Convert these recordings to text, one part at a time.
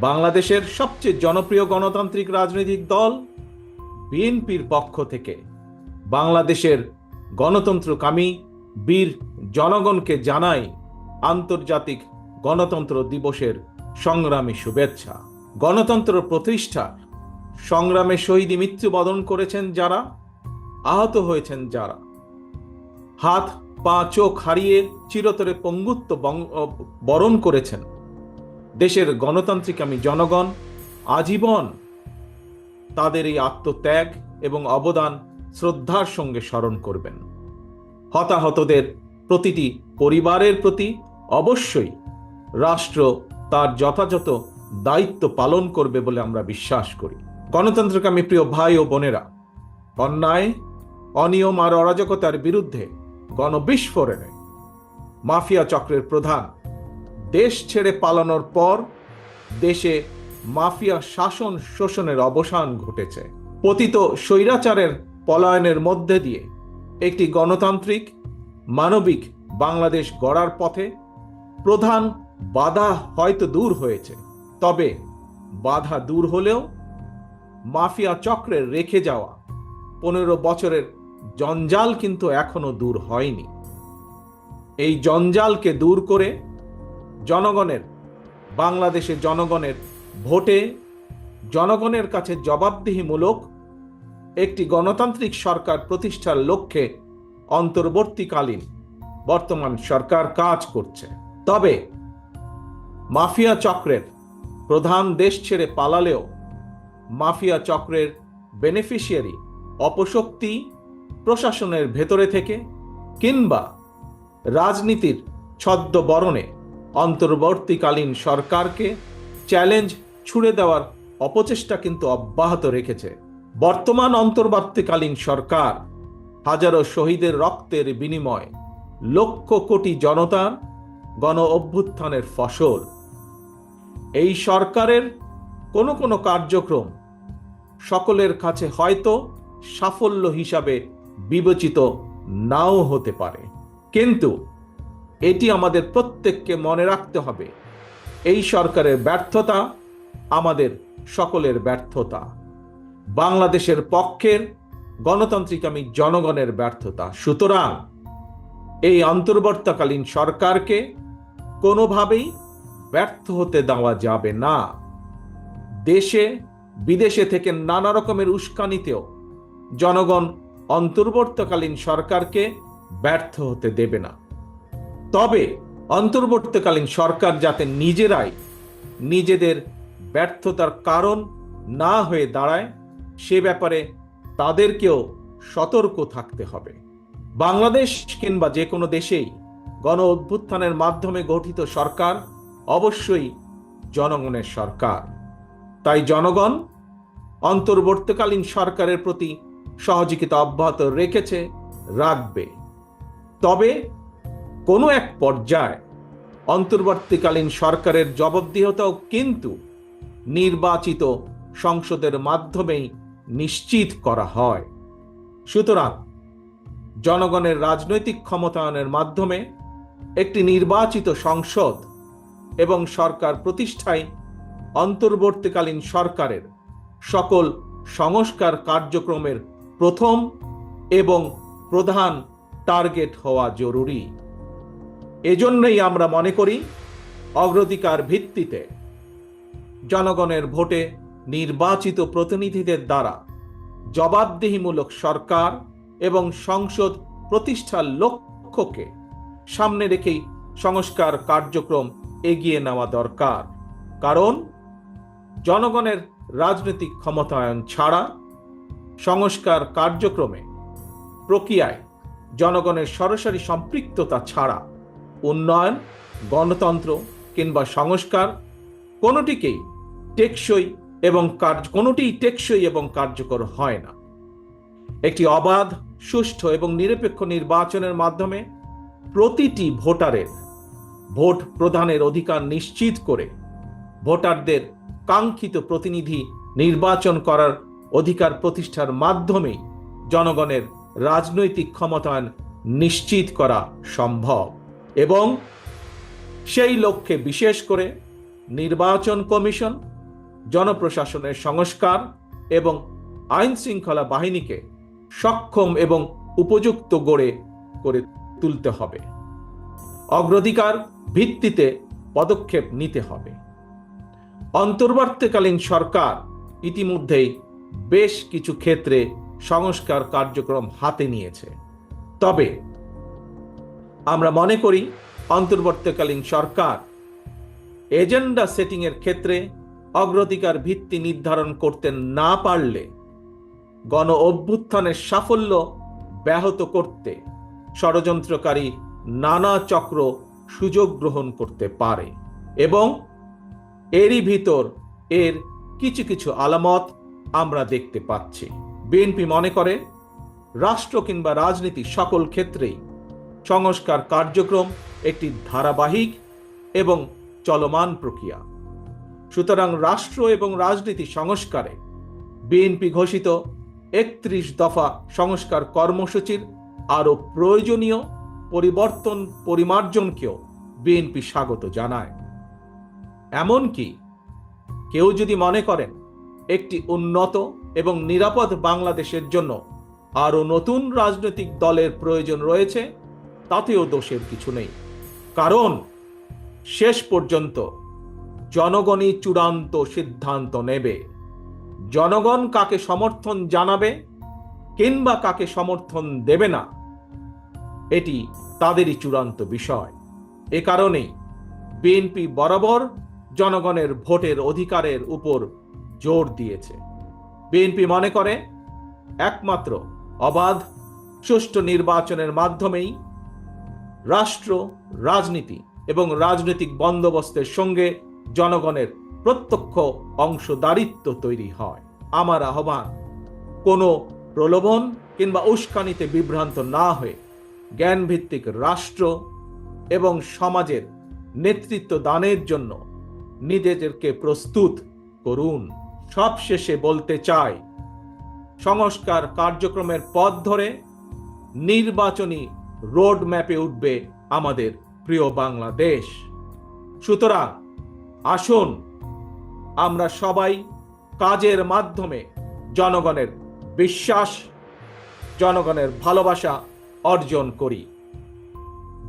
বাংলাদেশের সবচেয়ে জনপ্রিয় গণতান্ত্রিক রাজনৈতিক দল বিএনপির পক্ষ থেকে। বাংলাদেশের গণতন্ত্রকামী বীর জনগণকে জানাই আন্তর্জাতিক গণতন্ত্র দিবসের সংগ্রামী শুভেচ্ছা। গণতন্ত্র প্রতিষ্ঠার সংগ্রামে শহীদ মৃত্যুবরণ করেছেন যারা, আহত হয়েছেন যারা। হাত, পা, চোখ হারিয়ে চিরতরে পঙ্গুত্ব বরণ করেছেন। দেশের গণতান্ত্রিক আমি জনগণ, আজীবন তাদের এই আত্মত্যাগ এবং অবদান শ্রদ্ধার সঙ্গে স্মরণ করবেন। হতাহতদের প্রতিটি পরিবারের প্রতি অবশ্যই রাষ্ট্র তার যথাযথ দায়িত্ব পালন করবে বলে আমরা বিশ্বাস করি। গণতন্ত্রকামী প্রিয় ভাই ও বোনেরা, অন্যায়, অনিয়ম আর অরাজকতার বিরুদ্ধে গণবিস্ফোরণে মাফিয়া চক্রের প্রধান দেশ ছেড়ে পালানোর পর দেশে মাফিয়া শাসন শোষণের অবসান ঘটেছে। পতিত স্বৈরাচারের পলায়নের মধ্যে দিয়ে একটি গণতান্ত্রিক, মানবিক বাংলাদেশ গড়ার পথে প্রধান বাধা হয়তো দূর হয়েছে, তবে বাধা দূর হলেও মাফিয়া চক্রের রেখে যাওয়া পনেরো বছরের জঞ্জাল কিন্তু এখনও দূর হয়নি। এই জঞ্জালকে দূর করে জনগণের, বাংলাদেশের জনগণের ভোটে জনগণের কাছে জবাবদিহিমূলক একটি গণতান্ত্রিক সরকার প্রতিষ্ঠার লক্ষ্যে অন্তর্বর্তীকালীন বর্তমান সরকার কাজ করছে। তবে মাফিয়া চক্রের প্রধান দেশ ছেড়ে পালালেও মাফিয়া চক্রের বেনিফিশিয়ারি অপশক্তি প্রশাসনের ভেতরে থেকে কিংবা রাজনীতির ছদ্মবরণে অন্তর্বর্তীকালীন সরকারকে চ্যালেঞ্জ ছুড়ে দেওয়ার অপচেষ্টা কিন্তু অব্যাহত রেখেছে। বর্তমান অন্তর্বর্তীকালীন সরকার হাজারো শহীদের রক্তের বিনিময়, লক্ষ কোটি জনতার গণ অভ্যুত্থানের ফসল। এই সরকারের কোনো কোনো কার্যক্রম সকলের কাছে হয়তো সাফল্য হিসাবে বিবেচিত নাও হতে পারে। কিন্তু এটি আমাদের প্রত্যেককে মনে রাখতে হবে। এই সরকারের ব্যর্থতা আমাদের সকলের ব্যর্থতা। বাংলাদেশের পক্ষের গণতান্ত্রিক আমি জনগণের ব্যর্থতা। সুতরাং এই অন্তর্বর্তীকালীন সরকারকে কোনোভাবেই ব্যর্থ হতে দেওয়া যাবে না। দেশে, বিদেশে থেকে নানা রকমের উস্কানিতেও জনগণ অন্তর্বর্তকালীন সরকারকে ব্যর্থ হতে দেবে না। তবে অন্তর্বর্তীকালীন সরকার যাতে নিজেরাই নিজেদের ব্যর্থতার কারণ না হয়ে দাঁড়ায়, সে ব্যাপারে তাদেরকেও সতর্ক থাকতে হবে। বাংলাদেশ কিংবা যে কোনো দেশেই গণ অভ্যুত্থানের মাধ্যমে গঠিত সরকার অবশ্যই জনগণের সরকার। তাই জনগণ অন্তর্বর্তীকালীন সরকারের প্রতি সহযোগিতা অব্যাহত রেখেছে, রাখবে। তবে কোনো এক পর্যায়ে অন্তর্বর্তীকালীন সরকারের জবাবদিহতাও কিন্তু নির্বাচিত সংসদের মাধ্যমেই নিশ্চিত করা হয়। সুতরাং জনগণের রাজনৈতিক ক্ষমতায়নের মাধ্যমে একটি নির্বাচিত সংসদ এবং সরকার প্রতিষ্ঠায় অন্তর্বর্তীকালীন সরকারের সকল সংস্কার কার্যক্রমের প্রথম এবং প্রধান টার্গেট হওয়া জরুরি। এজন্যই আমরা মনে করি অগ্রাধিকার ভিত্তিতে জনগণের ভোটে নির্বাচিত প্রতিনিধিদের দ্বারা জবাবদিহিমূলক সরকার এবং সংসদ প্রতিষ্ঠার লক্ষ্যকে সামনে রেখেই সংস্কার কার্যক্রম এগিয়ে নেওয়া দরকার। কারণ জনগণের রাজনৈতিক ক্ষমতায়ন ছাড়া সংস্কার কার্যক্রমে প্রক্রিয়ায় জনগণের সরাসরি সম্পৃক্ততা ছাড়া উন্নয়ন, গণতন্ত্র কিংবা সংস্কার কোনোটিকেই টেকসই এবং কার্য, কোনোটিই টেকসই এবং কার্যকর হয় না। একটি অবাধ, সুষ্ঠু এবং নিরপেক্ষ নির্বাচনের মাধ্যমে প্রতিটি ভোটারের ভোট প্রদানের অধিকার নিশ্চিত করে ভোটারদের কাঙ্ক্ষিত প্রতিনিধি নির্বাচন করার অধিকার প্রতিষ্ঠার মাধ্যমেই জনগণের রাজনৈতিক ক্ষমতায়ন নিশ্চিত করা সম্ভব। এবং সেই লক্ষ্যে বিশেষ করে নির্বাচন কমিশন, জনপ্রশাসনের সংস্কার এবং আইন শৃঙ্খলা বাহিনীকে সক্ষম এবং উপযুক্ত গড়ে, করে তুলতে হবে। অগ্রাধিকার ভিত্তিতে পদক্ষেপ নিতে হবে। অন্তর্বর্তীকালীন সরকার ইতিমধ্যেই বেশ কিছু ক্ষেত্রে সংস্কার কার্যক্রম হাতে নিয়েছে। তবে আমরা মনে করি অন্তর্বর্তীকালীন সরকার এজেন্ডা সেটিং এর ক্ষেত্রে অগ্রাধিকার ভিত্তি নির্ধারণ করতে না পারলে গণ অভ্যুত্থানের সাফল্য ব্যাহত করতে ষড়যন্ত্রকারী নানা চক্র সুযোগ গ্রহণ করতে পারে এবং এরই ভিতর এর কিছু কিছু আলামত আমরা দেখতে পাচ্ছি। বিএনপি মনে করে রাষ্ট্র কিংবা রাজনীতি সকল ক্ষেত্রেই সংস্কার কার্যক্রম, একটি ধারাবাহিক এবং চলমান প্রক্রিয়া। সুতরাং রাষ্ট্র এবং রাজনীতি সংস্কারে বিএনপি ঘোষিত একত্রিশ দফা সংস্কার কর্মসূচির আরও প্রয়োজনীয় পরিবর্তন পরিমার্জনকেও বিএনপি স্বাগত জানায়। এমনকি কেউ যদি মনে করেন একটি উন্নত এবং নিরাপদ বাংলাদেশের জন্য আরও নতুন রাজনৈতিক দলের প্রয়োজন রয়েছে তাতেও দোষের কিছু নেই। কারণ শেষ পর্যন্ত জনগণই চূড়ান্ত সিদ্ধান্ত নেবে। জনগণ কাকে সমর্থন জানাবে কিংবা কাকে সমর্থন দেবে না, এটি তাদেরই চূড়ান্ত বিষয়। এ কারণেই বিএনপি বরাবর জনগণের ভোটের অধিকারের উপর জোর দিয়েছে। বিএনপি মনে করে, একমাত্র অবাধ, সুষ্ঠু নির্বাচনের মাধ্যমেই রাষ্ট্র, রাজনীতি এবং রাজনৈতিক বন্দোবস্তের সঙ্গে জনগণের প্রত্যক্ষ অংশদারিত্ব তৈরি হয়। আমার আহ্বান, কোনো প্রলোভন কিংবা উস্কানিতে বিভ্রান্ত না হয়ে জ্ঞানভিত্তিক রাষ্ট্র এবং সমাজের নেতৃত্ব দানের জন্য নিজেদেরকে প্রস্তুত করুন। সবশেষে বলতে চাই, সংস্কার কার্যক্রমের পথ ধরে নির্বাচনী রোড ম্যাপে উঠবে আমাদের প্রিয় বাংলাদেশ। সুতরাং আসুন আমরা সবাই কাজের মাধ্যমে জনগণের বিশ্বাস, জনগণের ভালোবাসা অর্জন করি।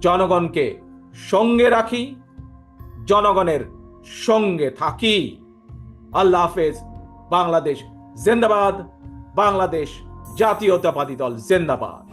জনগণকে সঙ্গে রাখি, জনগণের সঙ্গে থাকি। আল্লাহ হাফেজ, বাংলাদেশ জিন্দাবাদ, বাংলাদেশ জাতীয়তাবাদী দল জিন্দাবাদ।